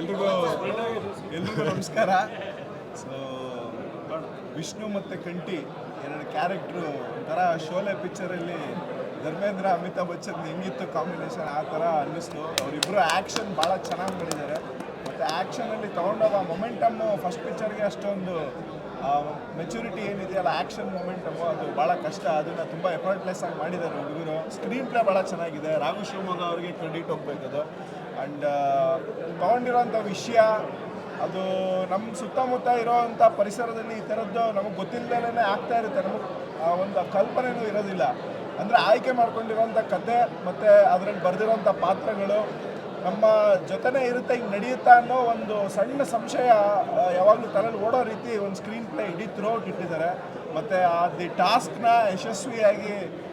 ಎಲ್ರಿಗೂ ಎಲ್ರಿಗೂ ನಮಸ್ಕಾರ. ಸೊ ವಿಷ್ಣು ಮತ್ತು ಕಂಠಿ ಎರಡು ಕ್ಯಾರೆಕ್ಟ್ರು ಒಂಥರ ಶೋಲೆ ಪಿಕ್ಚರಲ್ಲಿ ಧರ್ಮೇಂದ್ರ, ಅಮಿತಾಬ್ ಬಚ್ಚನ್ ಹೆಂಗಿತ್ತು ಕಾಂಬಿನೇಷನ್ ಆ ಥರ ಅನ್ನಿಸ್ತು. ಅವರಿಬ್ಬರು ಆ್ಯಕ್ಷನ್ ಭಾಳ ಚೆನ್ನಾಗಿ ಮಾಡಿದ್ದಾರೆ ಮತ್ತು ಆ್ಯಕ್ಷನಲ್ಲಿ ತೊಗೊಂಡೋಗ ಮೊಮೆಂಟಮ್ಮು ಫಸ್ಟ್ ಪಿಕ್ಚರ್ಗೆ ಅಷ್ಟೊಂದು ಮೆಚುರಿಟಿ ಏನಿದೆಯಲ್ಲ ಆ್ಯಕ್ಷನ್ ಮೊಮೆಂಟಮ್ಮು ಅದು ಭಾಳ ಕಷ್ಟ. ಅದನ್ನು ತುಂಬ ಎಫರ್ಟ್ಲೆಸ್ ಆಗಿ ಮಾಡಿದ್ದಾರೆ ಹುಡುಗರು. ಸ್ಕ್ರೀನ್ ಪ್ಲೇ ಭಾಳ ಚೆನ್ನಾಗಿದೆ. ರಾಘು ಶಿವಮೊಗ್ಗ ಅವರಿಗೆ ಕ್ರೆಡಿಟ್ ಹೋಗ್ಬೇಕದು. ಆ್ಯಂಡ್ ತೊಗೊಂಡಿರೋಂಥ ವಿಷಯ, ಅದು ನಮ್ಮ ಸುತ್ತಮುತ್ತ ಇರೋವಂಥ ಪರಿಸರದಲ್ಲಿ ಈ ಥರದ್ದು ನಮಗೆ ಗೊತ್ತಿಲ್ಲದೇ ಆಗ್ತಾ ಇರುತ್ತೆ. ನಮಗೆ, ಆ, ಒಂದು ಕಲ್ಪನೆಯೂ ಇರೋದಿಲ್ಲ. ಅಂದರೆ ಆಯ್ಕೆ ಮಾಡ್ಕೊಂಡಿರೋಂಥ ಕತೆ ಮತ್ತು ಅದರಲ್ಲಿ ಬರೆದಿರೋಂಥ ಪಾತ್ರಗಳು ನಮ್ಮ ಜೊತೆನೇ ಇರುತ್ತೆ, ಹಿಂಗೆ ನಡೆಯುತ್ತಾ ಅನ್ನೋ ಒಂದು ಸಣ್ಣ ಸಂಶಯ ಯಾವಾಗಲೂ ತಲೆಯಲ್ಲಿ ಓಡೋ ರೀತಿ ಒಂದು ಸ್ಕ್ರೀನ್ ಪ್ಲೇ ಇಡೀ ಥ್ರೂಔಟ್ ಇಟ್ಟಿದ್ದಾರೆ. ಮತ್ತು ಅದು ಟಾಸ್ಕ್ನ ಯಶಸ್ವಿಯಾಗಿ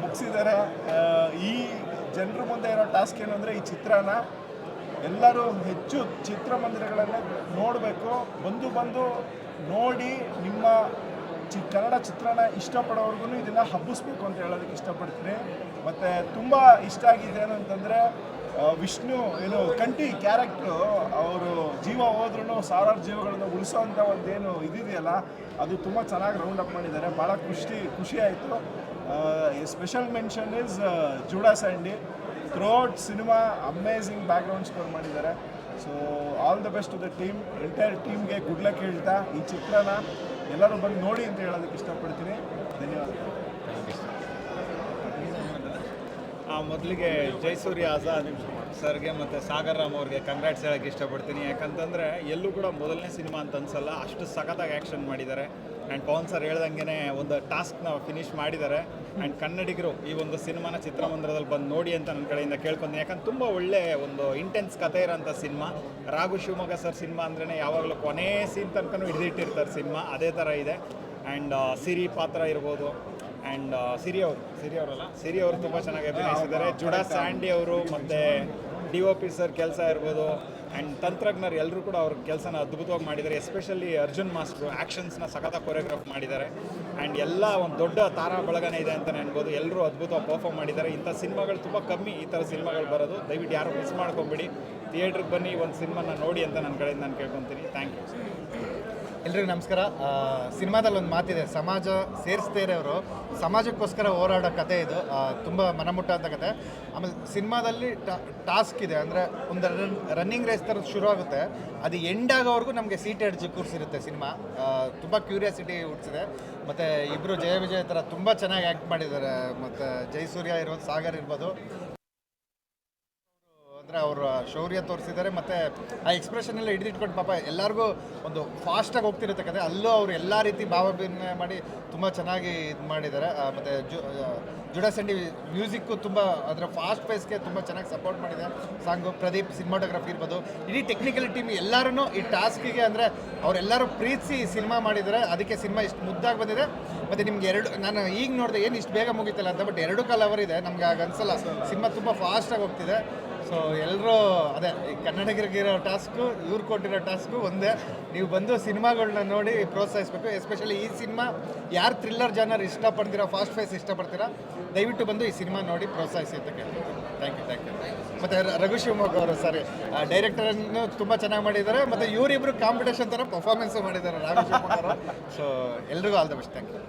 ಮುಗಿಸಿದ್ದಾರೆ. ಈ ಜನರ ಮುಂದೆ ಇರೋ ಟಾಸ್ಕ್ ಏನು ಅಂದರೆ ಈ ಚಿತ್ರನ ಎಲ್ಲರೂ ಹೆಚ್ಚು ಚಿತ್ರಮಂದಿರಗಳನ್ನೇ ನೋಡಬೇಕು. ಬಂದು ಬಂದು ನೋಡಿ ನಿಮ್ಮ ಚಿ ಕನ್ನಡ ಚಿತ್ರನ ಇಷ್ಟಪಡೋರ್ಗು ಇದನ್ನು ಹಬ್ಬಿಸ್ಬೇಕು ಅಂತ ಹೇಳೋದಕ್ಕೆ ಇಷ್ಟಪಡ್ತೀನಿ. ಮತ್ತು ತುಂಬ ಇಷ್ಟ ಆಗಿದೆ ಏನಂತಂದರೆ ವಿಷ್ಣು, ಏನು, ಕಂಠಿ, ಕ್ಯಾರೆಕ್ಟ್ರು, ಅವರು ಜೀವ ಹೋದ್ರೂ ಸಾವಿರಾರು ಜೀವಗಳನ್ನು ಉಳಿಸೋವಂಥ ಒಂದೇನು ಇದಿದೆಯಲ್ಲ, ಅದು ತುಂಬ ಚೆನ್ನಾಗಿ ರೌಂಡ್ ಅಪ್ ಮಾಡಿದ್ದಾರೆ. ಭಾಳ ಖುಷಿ ಖುಷಿ ಆಯಿತು. Special mention is Judah Sandy. Throat cinema amazing background score ಮಾಡಿದ್ದಾರೆ. So all the best to the team entire ಟೀಮ್ಗೆ ಗುಡ್ ಲಕ್ ಹೇಳ್ತಾ ಈ ಚಿತ್ರನ ಎಲ್ಲರೂ ಬಂದು ನೋಡಿ ಅಂತ ಹೇಳೋದಕ್ಕೆ ಇಷ್ಟಪಡ್ತೀನಿ. ಧನ್ಯವಾದಗಳು. ಮೊದಲಿಗೆ ಜಯಸೂರ್ಯ ಆಜಾದ್ ಸರ್ಗೆ ಮತ್ತು ಸಾಗರ್ ರಾಮ್ ಅವ್ರಿಗೆ ಕಂಗ್ರಾಟ್ಸ್ ಹೇಳೋಕ್ಕೆ ಇಷ್ಟಪಡ್ತೀನಿ. ಯಾಕಂತಂದರೆ ಎಲ್ಲೂ ಕೂಡ ಮೊದಲನೇ ಸಿನಿಮಾ ಅಂತ ಅನ್ಸಲ್ಲ, ಅಷ್ಟು ಸಖತ್ತಾಗಿ ಆ್ಯಕ್ಷನ್ ಮಾಡಿದ್ದಾರೆ. ಆ್ಯಂಡ್ ಪವನ್ ಸರ್ ಹೇಳ್ದಂಗೆ ಒಂದು ಟಾಸ್ಕ್ನ ಫಿನಿಶ್ ಮಾಡಿದ್ದಾರೆ. ಆ್ಯಂಡ್ ಕನ್ನಡಿಗರು ಈ ಒಂದು ಸಿನಿಮಾನ ಚಿತ್ರಮಂದಿರದಲ್ಲಿ ಬಂದು ನೋಡಿ ಅಂತ ನನ್ನ ಕಡೆಯಿಂದ ಕೇಳ್ಕೊಂತೀನಿ ಯಾಕಂದ್ರೆ ತುಂಬ ಒಳ್ಳೆ ಒಂದು ಇಂಟೆನ್ಸ್ ಕಥೆ ಇರೋಂಥ cinema. Raghu Shivamogga sir cinema ಅಂದ್ರೆ ಯಾವಾಗಲೂ ಕೊನೆ ಸೀನ್ ತನಕನೂ ಹಿಡಿದಿಟ್ಟಿರ್ತಾರೆ ಸಿನಿಮಾ. ಅದೇ ಥರ ಇದೆ. ಆ್ಯಂಡ್ ಸಿರಿ ಪಾತ್ರ ಇರ್ಬೋದು. ಆ್ಯಂಡ್ ಸಿರಿ ಅವರು ಸಿರಿ ಅವರಲ್ಲ. ಸಿರಿ ಅವರು ತುಂಬ ಚೆನ್ನಾಗಿ ಅಭಿನಯಿಸಿದ್ದಾರೆ. ಜುಡಾ ಸ್ಯಾಂಡಿ ಅವರು ಮತ್ತು ಡಿ ಒ ಪಿ ಸರ್ ಕೆಲಸ ಇರ್ಬೋದು. ಆ್ಯಂಡ್ ತಂತ್ರಜ್ಞರು ಎಲ್ಲರೂ ಕೂಡ ಅವ್ರ ಕೆಲಸನ ಅದ್ಭುತವಾಗಿ ಮಾಡಿದ್ದಾರೆ. ಎಸ್ಪೆಷಲಿ ಅರ್ಜುನ್ ಮಾಸ್ಟ್ರು ಆ್ಯಕ್ಷನ್ಸ್ನ ಸಖತ ಕೊರಿಯೋಗ್ರಾಫ್ ಮಾಡಿದ್ದಾರೆ. ಆ್ಯಂಡ್ ಎಲ್ಲ ಒಂದು ದೊಡ್ಡ ತಾರಾ ಬಳಗನೆ ಇದೆ ಅಂತಲೇ ಅನ್ಬೋದು. ಎಲ್ಲರೂ ಅದ್ಭುತವಾಗಿ ಪರ್ಫಾರ್ಮ್ ಮಾಡಿದ್ದಾರೆ. ಇಂಥ ಸಿನಿಮಾಗಳು ತುಂಬ ಕಮ್ಮಿ ಈ ಥರ ಸಿನಿಮಾಗಳು ಬರೋದು. ದಯವಿಟ್ಟು ಯಾರು ಮಿಸ್ ಮಾಡ್ಕೊಂಬಿಡಿ. ಥಿಯೇಟ್ರಿಗೆ ಬನ್ನಿ ಒಂದು ಸಿನಿಮಾನ ನೋಡಿ ಅಂತ ನನ್ನ ಕಡೆಯಿಂದ ನಾನು ಕೇಳ್ಕೊತೀನಿ. ಥ್ಯಾಂಕ್ ಯು ಎಲ್ರಿಗೂ ನಮಸ್ಕಾರ. ಸಿನಿಮಾದಲ್ಲಿ ಒಂದು ಮಾತಿದೆ, ಸಮಾಜ ಸೇರಿಸ್ತೇ ಇರೋರು, ಸಮಾಜಕ್ಕೋಸ್ಕರ ಹೋರಾಡೋ ಕತೆ ಇದು. ತುಂಬ ಮನಮುಟ್ಟಂಥ ಕತೆ. ಆಮೇಲೆ ಸಿನಿಮಾದಲ್ಲಿ ಟಾಸ್ಕ್ ಇದೆ, ಅಂದರೆ ಒಂದು ರನ್ ರನ್ನಿಂಗ್ ರೇಸ್ ಥರದ್ದು ಶುರು ಆಗುತ್ತೆ. ಅದು ಎಂಡ್ ಆಗೋವರೆಗೂ ನಮಗೆ ಸೀಟ್ ಎಡ್ಜ್ ಕೂರಿಸಿರುತ್ತೆ ಸಿನಿಮಾ. ತುಂಬ ಕ್ಯೂರಿಯಾಸಿಟಿ ಹುಟ್ಟಿಸಿದೆ ಮತ್ತು ಇಬ್ಬರು ಜಯ ವಿಜಯ ಥರ ತುಂಬ ಚೆನ್ನಾಗಿ ಆ್ಯಕ್ಟ್ ಮಾಡಿದ್ದಾರೆ. ಮತ್ತು ಜಯಸೂರ್ಯ ಇರ್ಬೋದು, ಸಾಗರ್ ಇರ್ಬೋದು. ಅಂದರೆ ಅವರು ಶೌರ್ಯ ತೋರಿಸಿದ್ದಾರೆ, ಮತ್ತು ಆ ಎಕ್ಸ್ಪ್ರೆಷನ್ ಎಲ್ಲ ಹಿಡಿದಿಟ್ಕೊಂಡು ಪಾಪ ಎಲ್ಲರಿಗೂ ಒಂದು ಫಾಸ್ಟಾಗಿ ಹೋಗ್ತಿರುತ್ತೆ ಕತೆ. ಅಲ್ಲೂ ಅವರು ಎಲ್ಲ ರೀತಿ ಭಾವಾಭಿನಯ ಮಾಡಿ ತುಂಬ ಚೆನ್ನಾಗಿ ಇದು ಮಾಡಿದ್ದಾರೆ. ಮತ್ತು ಜು ಜುಡಾಸಂಡಿ ಮ್ಯೂಸಿಕ್ಕು ತುಂಬ ಅದರ ಫಾಸ್ಟ್ ಪೇಸ್ಗೆ ತುಂಬ ಚೆನ್ನಾಗಿ ಸಪೋರ್ಟ್ ಮಾಡಿದೆ. ಸಾಂಗು, ಪ್ರದೀಪ್ ಸಿನಿಮಾಟೋಗ್ರಫಿ ಇರ್ಬೋದು. ಇಡೀ ಟೆಕ್ನಿಕಲ್ ಟೀಮ್ ಎಲ್ಲರೂ ಈ ಟಾಸ್ಕಿಗೆ ಅಂದರೆ ಅವರೆಲ್ಲರೂ ಪ್ರೀತಿಸಿ ಸಿನಿಮಾ ಮಾಡಿದ್ದಾರೆ. ಅದಕ್ಕೆ ಸಿನಿಮಾ ಇಷ್ಟು ಮುದ್ದಾಗಿ ಬಂದಿದೆ. ಮತ್ತು ನಿಮ್ಗೆ ಎರಡು, ನಾನು ಈಗ ನೋಡಿದೆ ಏನು ಇಷ್ಟು ಬೇಗ ಮುಗಿತಲ್ಲ ಅಂತ ಬಟ್ ಎರಡು ಕಾಲ ಇದೆ. ನಮ್ಗೆ ಆಗ ಅನ್ಸಲ್ಲ. ಸಿನಿಮಾ ತುಂಬ ಫಾಸ್ಟಾಗಿ ಹೋಗ್ತಿದೆ. ಸೊ ಎಲ್ಲರೂ ಅದೇ ಕನ್ನಡಿಗರಿಗಿರೋ ಟಾಸ್ಕು, ಇವ್ರು ಕೊಟ್ಟಿರೋ ಟಾಸ್ಕು ಒಂದೇ. ನೀವು ಬಂದು ಸಿನಿಮಾಗಳನ್ನ ನೋಡಿ ಪ್ರೋತ್ಸಾಹಿಸ್ಬೇಕು, ಎಸ್ಪೆಷಲಿ ಈ ಸಿನಿಮಾ. ಯಾರು ಥ್ರಿಲ್ಲರ್ ಜಾನರ್ ಇಷ್ಟಪಡ್ತೀರಾ, ಫಾಸ್ಟ್ ಫೇಸ್ ಇಷ್ಟಪಡ್ತೀರಾ, ದಯವಿಟ್ಟು ಬಂದು ಈ ಸಿನಿಮಾ ನೋಡಿ ಪ್ರೋತ್ಸಾಹಿಸಿ ಅಂತ ಕೇಳ್ತೀನಿ. ಥ್ಯಾಂಕ್ ಯು ಥ್ಯಾಂಕ್ ಯು ಮತ್ತು ರಘು ಶಿವಮೊಗ್ಗ ಅವರು ಸಾರಿ ಡೈರೆಕ್ಟರನ್ನು ತುಂಬ ಚೆನ್ನಾಗಿ ಮಾಡಿದ್ದಾರೆ. ಮತ್ತು ಇವರಿಬ್ಬರು ಕಾಂಪಿಟೇಷನ್ ಥರ ಪರ್ಫಾರ್ಮೆನ್ಸು ಮಾಡಿದ್ದಾರೆ ರಘು ಶಿವಮೊಗ್ಗ ಸೊ ಎಲ್ರಿಗೂ all the best thank you